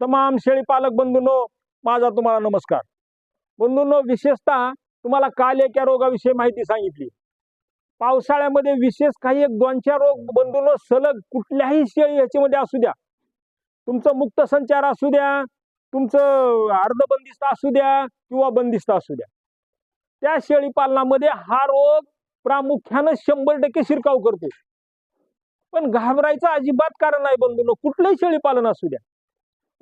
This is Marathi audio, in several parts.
तमाम शेळी पालक बंधूंनो माझा तुम्हाला नमस्कार. बंधूंनो विशेषतः तुम्हाला काल रोगाविषयी माहिती सांगितली. पावसाळ्यामध्ये विशेष काही एक दोन चार रोग बंधूंनो सलग कुठल्याही शेळी ह्याच्यामध्ये असू द्या. तुमचं मुक्त संचार असू द्या तुमचं अर्धबंदिस्त असू द्या किंवा बंदिस्त असू द्या. त्या शेळी पालनामध्ये हा रोग प्रामुख्यानं शंभर टक्के शिरकाव करतो. पण घाबरायचं अजिबात कारण नाही बंधूंनो कुठलंही शेळी पालन असू द्या.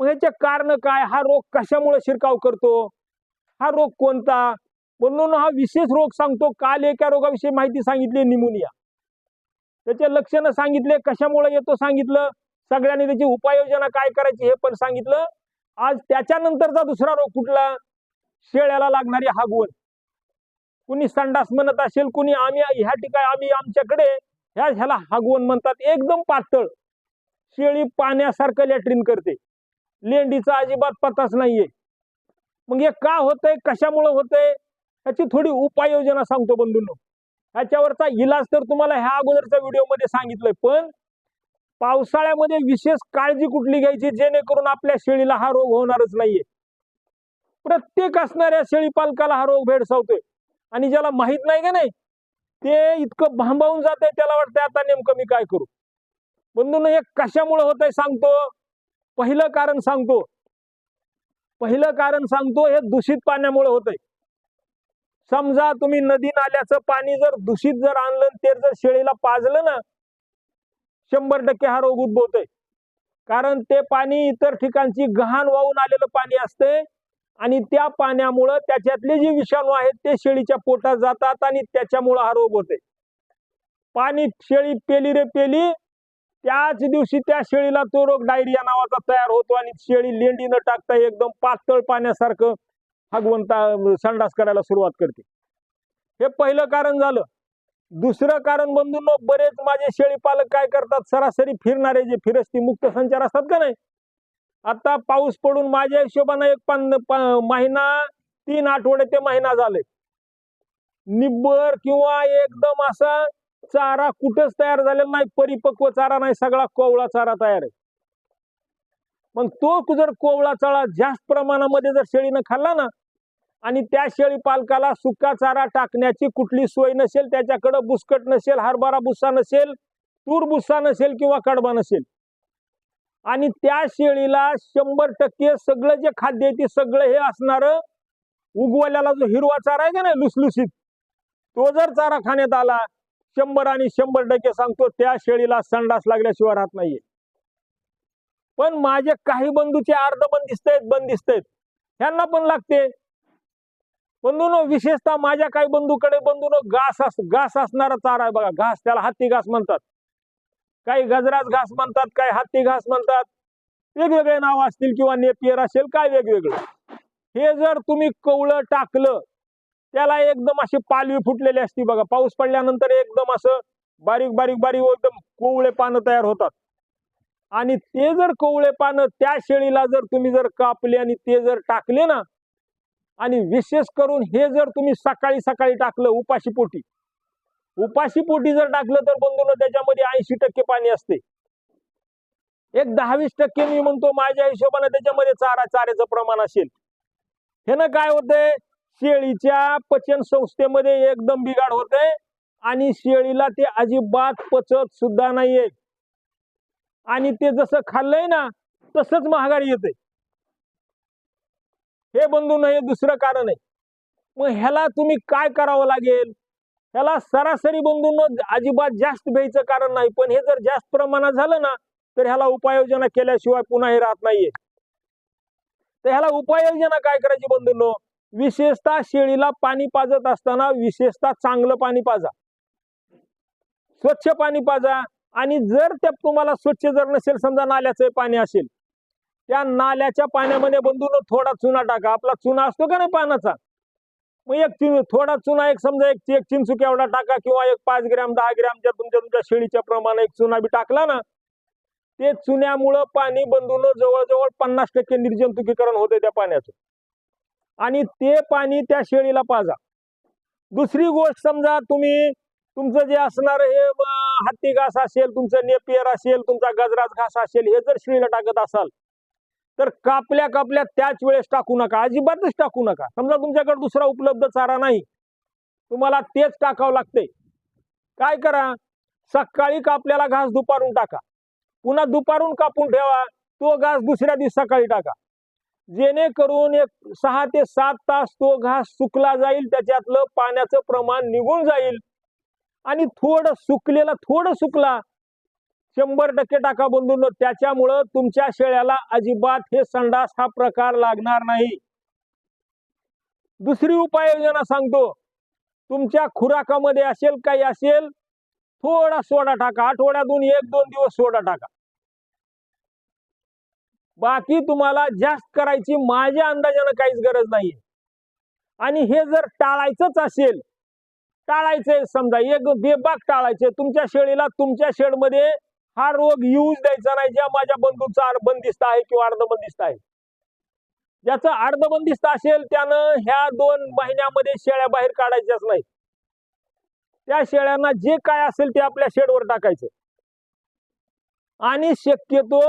मग ह्याचे कारण काय? हा रोग कशामुळे शिरकाव करतो? हा रोग कोणता? म्हणून हा विशेष रोग सांगतो. काल एका रोगाविषयी माहिती सांगितली निमोनिया. त्याचे लक्षणं सांगितले कशामुळे येतो सांगितलं सगळ्यांनी त्याची उपाययोजना काय करायची हे पण सांगितलं. आज त्याच्यानंतरचा दुसरा रोग कुठला? शेळ्याला लागणारी हागवण. कुणी संडास म्हणत असेल कुणी आम्ही ह्या ठिकाणी आम्ही आमच्याकडे ह्या ह्याला हागवण म्हणतात. एकदम पातळ. शेळी पाण्यासारखं लॅट्रिन करते. लेंडीचा अजिबात पत्ताच नाहीये. मग हे का होतंय? कशामुळं होतंय? याची थोडी उपाययोजना सांगतो बंधूंनो. ह्याच्यावरचा इलाज तर तुम्हाला ह्या अगोदरच्या व्हिडिओमध्ये सांगितलंय पण पावसाळ्यामध्ये विशेष काळजी कुठली घ्यायची? जेणेकरून आपल्या शेळीला हा रोग होणारच नाहीये. प्रत्येक असणाऱ्या शेळी पालकाला हा रोग भेडसावतोय. आणि ज्याला माहीत नाही का नाही ते इतकं भांबावून जात आहे त्याला वाटतंय आता नेमकं मी काय करू? बंधून हे कशामुळे होत आहे सांगतो? पहिलं कारण सांगतो. पहिलं कारण सांगतो हे दूषित पाण्यामुळे होत समजा तुम्ही नदी नाल्याचं पाणी जर दूषित जर आणलं ते जर शेळीला पाजलं ना शंभर टक्के हा रोग उद्भवतोय. कारण ते पाणी इतर ठिकाणची गहाण वाहून आलेलं पाणी असते आणि त्या पाण्यामुळं त्याच्यातले जे विषाणू आहेत ते शेळीच्या पोटात जातात आणि त्याच्यामुळं हा रोग होते पाणी शेळी पेली रे पेली त्याच दिवशी त्या शेळीला तो रोग डायरिया नावाचा तयार होतो आणि शेळी लेंडी न टाकता एकदम पातळ पाण्यासारखं हगवंता संडास करायला सुरुवात करते. हे पहिलं कारण झालं. दुसरं कारण बंधूंनो बरेच माझे शेळी पालक काय करतात? सरासरी फिरणारे जे फिरस्ती मुक्त संचार असतात का नाही? आता पाऊस पडून माझ्या हिशोबानं एक पन महिना तीन आठवडे ते महिना झाले. निब्बर किंवा एकदम असा चारा कुठंच तयार झालेला नाही परिपक्व चारा नाही सगळा कोवळा चारा तयार आहे. मग तो जर कोवळा चारा जास्त प्रमाणामध्ये जर शेळीनं खाल्ला ना आणि त्या शेळी पालकाला सुका चारा टाकण्याची कुठली सोय नसेल त्याच्याकडं बुसकट नसेल हरभरा भुस्सा नसेल तूर भुस्सा नसेल किंवा कडबा नसेल आणि त्या शेळीला शंभर टक्के सगळं जे खाद्य आहे ते सगळं हे असणारं उगवल्याला जो हिरवा चारा आहे का नाही लुसलुसीत तो जर चारा खाण्यात आला शंभर आणि शंभर टक्के सांगतो त्या शेळीला संडास लागल्याशिवाय राहत नाहीये. पण माझे काही बंधूचे अर्ध बंदिस्त आहेत बंदिस्त आहेत. ह्यांना पण लागते. बंधून विशेषतः माझ्या काही बंधूकडे बंधून घास अस घास असणारा चारा आहे बघा. घास त्याला हत्ती घास म्हणतात. काही गजराज घास म्हणतात काही हत्ती घास म्हणतात. वेगवेगळे नाव असतील किंवा नेपियर असेल काय वेगवेगळं. हे जर तुम्ही कवळं टाकलं त्याला एकदम अशी पालवी फुटलेली असती बघा. पाऊस पडल्यानंतर एकदम असं बारीक बारीक बारीक एकदम कोवळे पानं तयार होतात. आणि ते जर कोवळे पानं त्या शेळीला जर तुम्ही जर कापले आणि ते जर टाकले ना आणि विशेष करून हे जर तुम्ही सकाळी सकाळी टाकलं उपाशी पोटी उपाशी पोटी जर टाकलं तर बंधून त्याच्यामध्ये ऐंशी टक्के पाणी असते. एक दहावीस टक्के मी म्हणतो माझ्या हिशोबाने त्याच्यामध्ये चारा चाऱ्याचं प्रमाण असेल. हे ना काय होतंय? शेळीच्या पचन संस्थेमध्ये एकदम बिघाड होते आणि शेळीला ते अजिबात पचत सुद्धा नाहीये. आणि ते जसं खाल्लंय ना तसंच महागारी येते. हे बंधू नाही दुसरं कारण आहे. मग ह्याला तुम्ही काय करावं लागेल? ह्याला सरासरी बंधून अजिबात जास्त भ्यायचं कारण नाही. पण हे जर जास्त प्रमाणात झालं ना तर ह्याला उपाययोजना केल्याशिवाय पुन्हा हे राहत नाहीये. तर ह्याला उपाययोजना काय करायची बंधूंनो? विशेषतः शेळीला पाणी पाजत असताना विशेषतः चांगलं पाणी पाजा. स्वच्छ पाणी पाजा. आणि जर ते तुम्हाला स्वच्छ जर नसेल समजा नाल्याचं पाणी असेल त्या नाल्याच्या पाण्यामध्ये बंधून थोडा चुना टाका. आपला चुना असतो का नाही पाण्याचा मग एक चिन थोडा चुना एक समजा एक एक चिंचूक एवढा टाका किंवा एक पाच ग्रॅम दहा ग्रॅमच्या तुमच्या तुमच्या शेळीच्या प्रमाणे एक चुना बी टाकला ना ते चुन्यामुळं पाणी बंधून जवळजवळ पन्नास टक्के निर्जंतुकीकरण होते त्या पाण्याचं. आणि ते पाणी त्या शेळीला पाजा. दुसरी गोष्ट समजा तुम्ही तुमचं जे असणार हे हत्ती घास असेल तुमचं नेपियर असेल तुमचा गजराज घास असेल हे जर शेळीला टाकत असाल तर कापल्या कापल्या त्याच वेळेस टाकू नका अजिबातच टाकू नका. समजा तुमच्याकडे दुसरा उपलब्ध चारा नाही तुम्हाला तेच टाकावं लागते. काय करा सकाळी कापल्याला घास दुपारून टाका. पुन्हा दुपारून कापून ठेवा तो घास दुसऱ्या दिवस सकाळी टाका. जेणेकरून एक सहा ते सात तास तो घास सुकला जाईल त्याच्यातलं पाण्याचं प्रमाण निघून जाईल. आणि थोडं सुकलेला थोडं सुकला शंभर टक्के टाका बंदून त्याच्यामुळं तुमच्या शेळ्याला अजिबात हे संडास हा प्रकार लागणार नाही. दुसरी उपाययोजना सांगतो. तुमच्या खुराकामध्ये असेल काही असेल थोडा सोडा टाका. आठवड्यातून एक दोन दिवस सोडा टाका. बाकी तुम्हाला जास्त करायची माझ्या अंदाजानं काहीच गरज नाहीये. आणि हे जर टाळायचंच असेल टाळायचंय समजा एक बेबाग टाळायचे तुमच्या शेळीला तुमच्या शेडमध्ये हा रोग येऊच द्यायचा नाही ज्या माझ्या बंधूचा बंदिस्त आहे किंवा अर्धबंदिस्त आहे. ज्याचं अर्धबंदिस्त असेल त्यानं ह्या दोन महिन्यामध्ये शेळ्या बाहेर काढायच्याच नाही. त्या शेळ्यांना जे काय असेल ते आपल्या शेडवर टाकायचं. आणि शक्यतो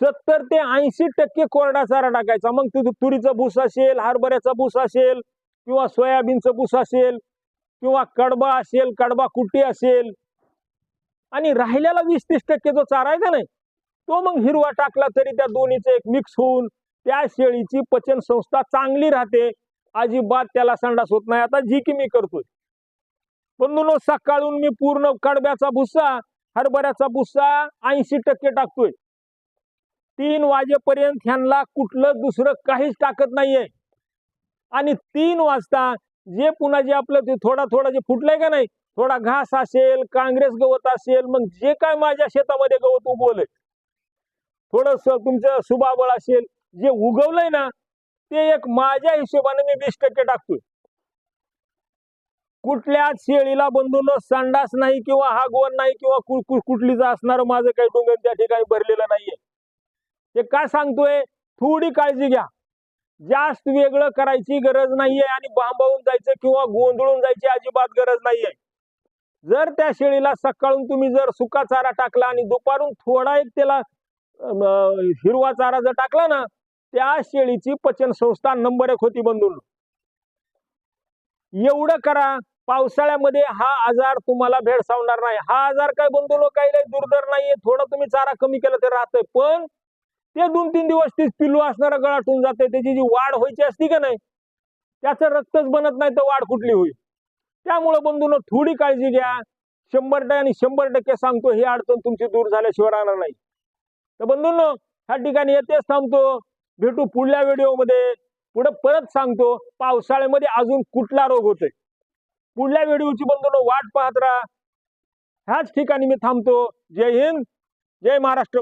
सत्तर ते ऐंशी टक्के कोरडा चारा टाकायचा. मग तिथं तुरीचा भूस असेल हरभऱ्याचा भूस असेल किंवा सोयाबीनचा भूस असेल किंवा कडबा असेल कडबा कुट्टी असेल आणि राहिलेला वीस तीस टक्के जो चारा आहे का नाही तो मग हिरवा टाकला तरी त्या दोन्हीचं एक मिक्स होऊन त्या शेळीची पचन संस्था चांगली राहते. अजिबात त्याला संडास होत नाही. आता जी की मी करतोय. बंधूनो सकाळून मी पूर्ण कडब्याचा भुस्सा हरभऱ्याचा भुस्सा ऐंशी टक्के टाकतोय. तीन वाजेपर्यंत ह्यांना कुठलं दुसरं काहीच टाकत नाहीये. आणि तीन वाजता जे पुन्हा जे आपलं ते थोडा थोडा जे फुटलंय का नाही थोडा घास असेल काँग्रेस गवत असेल मग जे काय माझ्या शेतामध्ये गवत उगवलंय. थोडस तुमचं सुबाबळ असेल जे उगवलंय ना ते एक माझ्या हिशोबाने मी वीस टक्के टाकतोय. कुठल्याच शेळीला बंधून संडास नाही किंवा हागवण नाही किंवा कु- कु- कुठलीच असणार माझं काही डोंगर त्या ठिकाणी भरलेलं नाहीये. ते का सांगतोय? थोडी काळजी घ्या. जास्त वेगळं करायची गरज नाहीये आणि बांबावून जायचं किंवा गोंधळून जायची अजिबात गरज नाहीये. जर त्या शेळीला सकाळून तुम्ही जर सुका चारा टाकला आणि दुपारून थोडा एक त्याला हिरवा चारा जर टाकला ना त्या शेळीची पचन संस्था नंबर एक होती बंधून. एवढं करा पावसाळ्यामध्ये हा आजार तुम्हाला भेडसावणार नाही. हा आजार काय बंधू काही नाही दुर्धर नाहीये. थोडं तुम्ही चारा कमी केला तर राहतोय. पण ते दोन तीन दिवस तीच पिल्लू असणारा गळाटून जाते त्याची जी वाढ व्हायची असती का नाही त्याचं रक्तच बनत नाही तर वाढ कुठली होईल? त्यामुळं बंधून थोडी काळजी घ्या. शंभर टक्के आणि शंभर टक्के सांगतो ही अडचण तुमची दूर झाल्याशिवाय राहणार नाही. तर बंधून ह्या ठिकाणी येतेच थांबतो. भेटू पुढल्या व्हिडिओमध्ये. पुढे परत सांगतो पावसाळ्यामध्ये अजून कुठला रोग होतोय? पुढल्या व्हिडिओची बंधून वाट पाहत राहा. ह्याच ठिकाणी मी थांबतो. जय हिंद जय महाराष्ट्र.